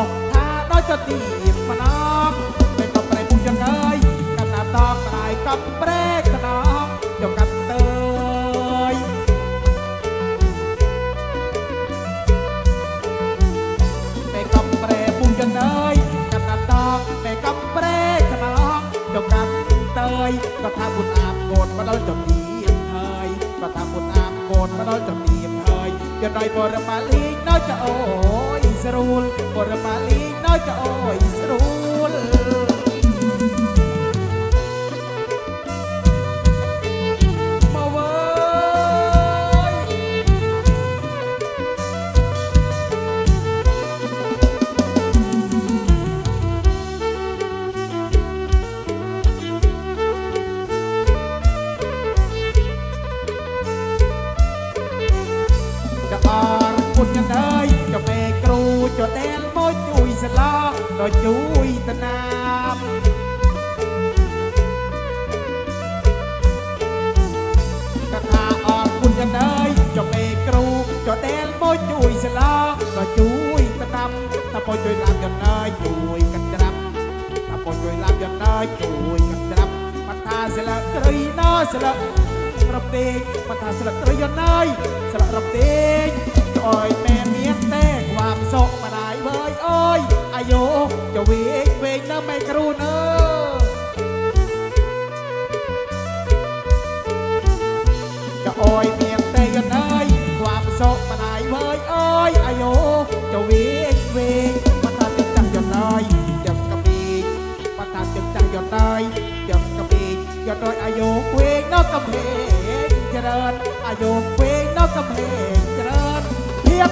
อกถ้าน้อยจะตีบมาน้องไม่ต้องไปพูดยังไงกับนาำตอกตายกับเปรกน้องเดี๋ยวกับเตยไม่กับเปรพูดยังไงกับนาำตอกไม่กับเปรกน้องเดี๋ยวกับเตยก็ถ้าบุญอาบโกรธมาแล้วจะตีบเฮยก็ถ้าบุญอาบโกรธมาแล้วจะตีบเฮยเดี๋ยวหน่อยบรมาลีน้อยจะโอ ដល់ជួយតណាមកថាអរគុណយ៉ាងអើយจะមេគ្រូចតែលមកជួយស្លាដល់ជួយតណាមថាមកជួយឡាប់យ៉ាងអើយជួយកាត់ច្រាប់ថាមកជួយឡាប់យ៉ាងអើយជួយកាត់ច្រាប់បថាស្លាកត្រីណោស្លាក រំពេងមកថាស្លឹកត្រយន្តអើយស្លឹករំពេងអើយមែនមានតែความសុខម្ដាយវើយអើយ อายุจะวิ่งเวงนะไม่กรุณเออจะอ้อยเมียงแต่ยันไอความโศกมาไหนเว้ยเอ้ยอายุจะวิ่งเวงมันตัดจังจังยันไอยันกะปีมันตัดจังจังยันไอยันกะปียันโดยอายุเวงนอกกะเพงเจริญอายุเวงนอกกะเพงเจริญเพียบ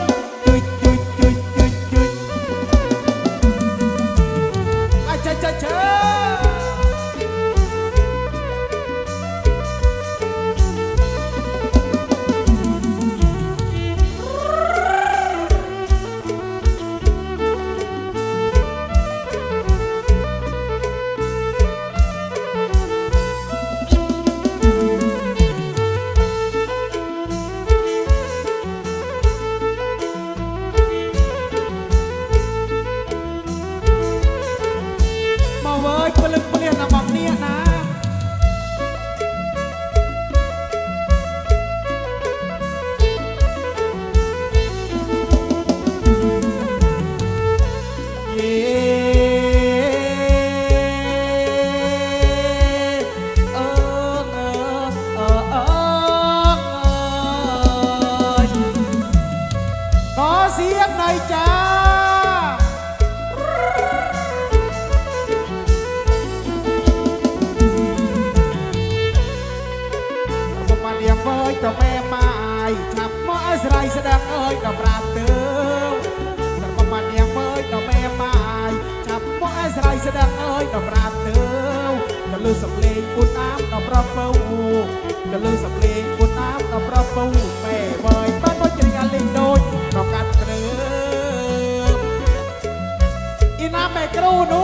យឆាប់មកឲ្យស្រ័យស្ដាំអើយដល់ប្រាប់ទៅតែមកបានៀងវើយតមេម៉ាយឆាប់មកឲ្យស្រ័យស្ដាំអើយដល់ប្រាប់ទៅទៅលើសំលេងពុតអាមដល់ប្រាប់ពៅទៅលើសំលេងពុតអាមដល់ប្រាប់ពៅមេវើយបានមកជ្រៀងអាលេងដូចដល់កាត់គ្រើមអ៊ីណាមេគ្រូនោះ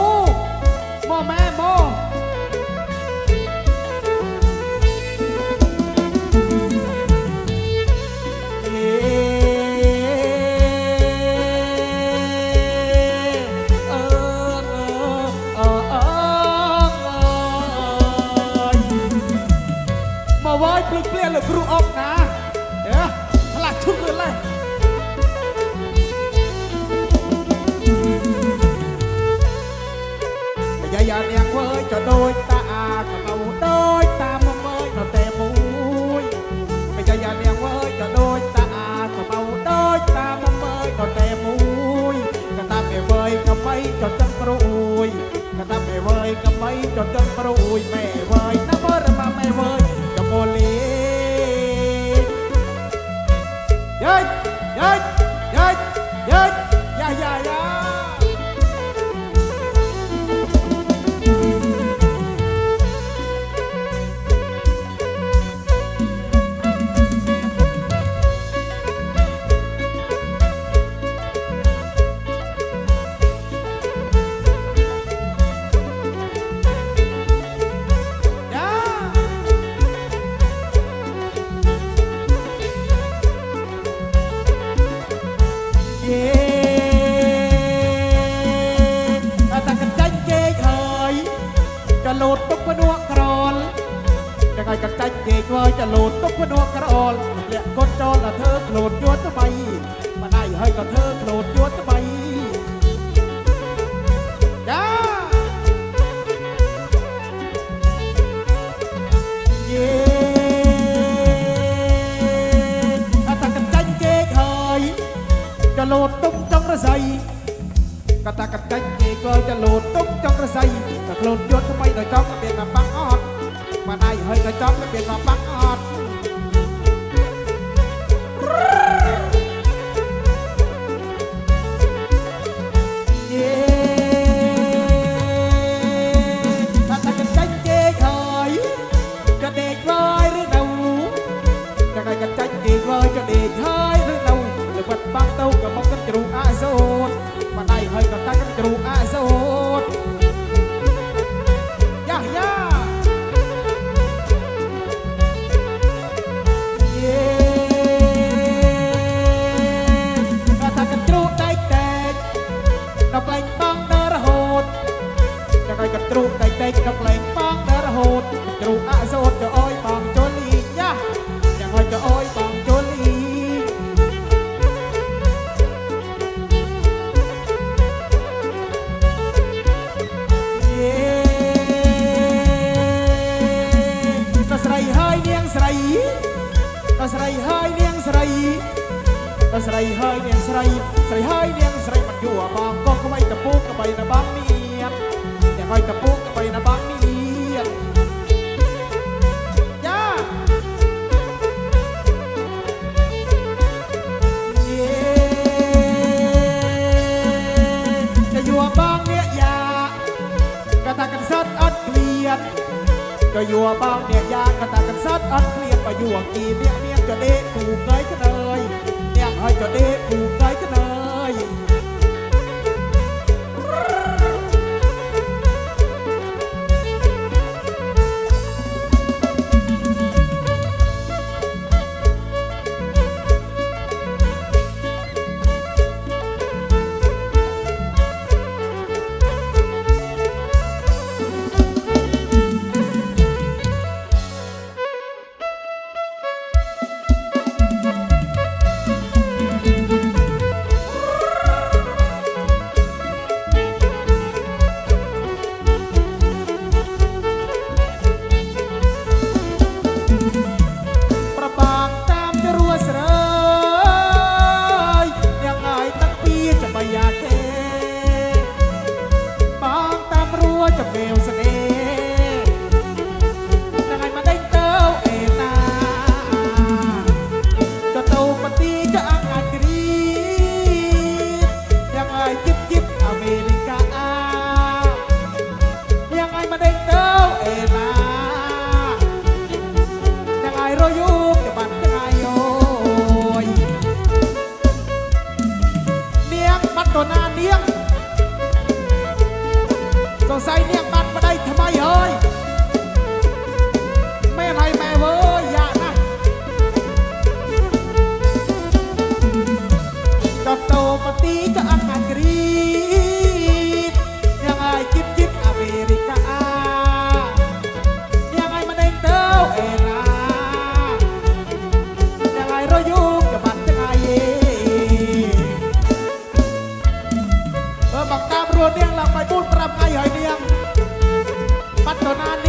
យាយានាងវើយក៏ដូចតាអាក៏ទៅដូចតាមកមើលនៅតែមួយយាយានាងវើយក៏ដូចតាអាក៏ទៅដូចតាមកមើលនៅតែមួយក៏តាមេវើយក៏បីក៏ទឹកប្រួយក៏តាមេវើយក៏បីក៏ទឹកប្រួយមេវើយណាមើលរបស់មេវើយក៏ពលីយាយយាយ លូតទុកផ្ដួក្រលតែឲ្យកន្តាច់គេខ្វើចលូតទុកផ្ដួក្រលលាក់កូនចោលតែធ្វើខ្លួនយួរស្បៃមិនដៃឲ្យក៏ធ្វើខ្លួនយួរស្បៃចាយេអត់តែកន្តាច់គេហើយចលូតទុកចង់រស័យកតាកន្តាច់ ពេលមកបាក់អត់កចាច់គេវើចដេកហើយឬនៅល្បិតបាក់ទៅក៏មកគិតជ្រូកអាសូ ទ្រូកតែតែក្នុងលែងបងដល់រហូតទ្រូកអសូតទៅ ดวงดีเนี่ยเนี่ยจะเด้ปูกน้อยก็เลยเนี่ยให้จะเด้ปูก ใส่เนี่ยบัดมาได้ทำไม เนียงหลังไปบูญปรับไงหอยเนียงปัฒนา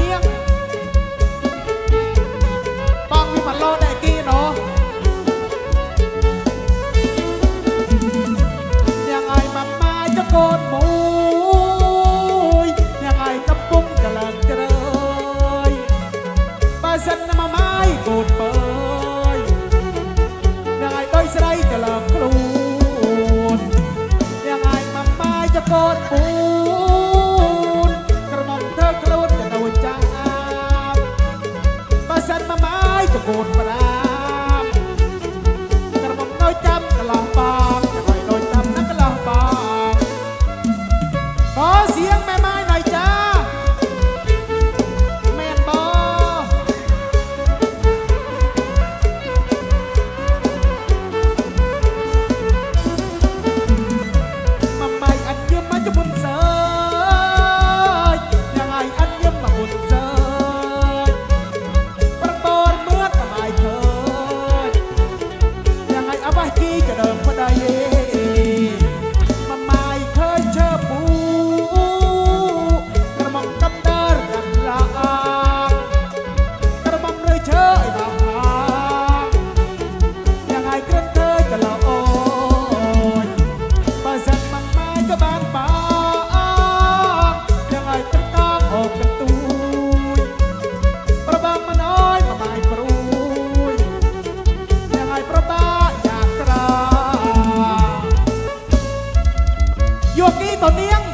โยกี้ต่อเนียง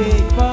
Take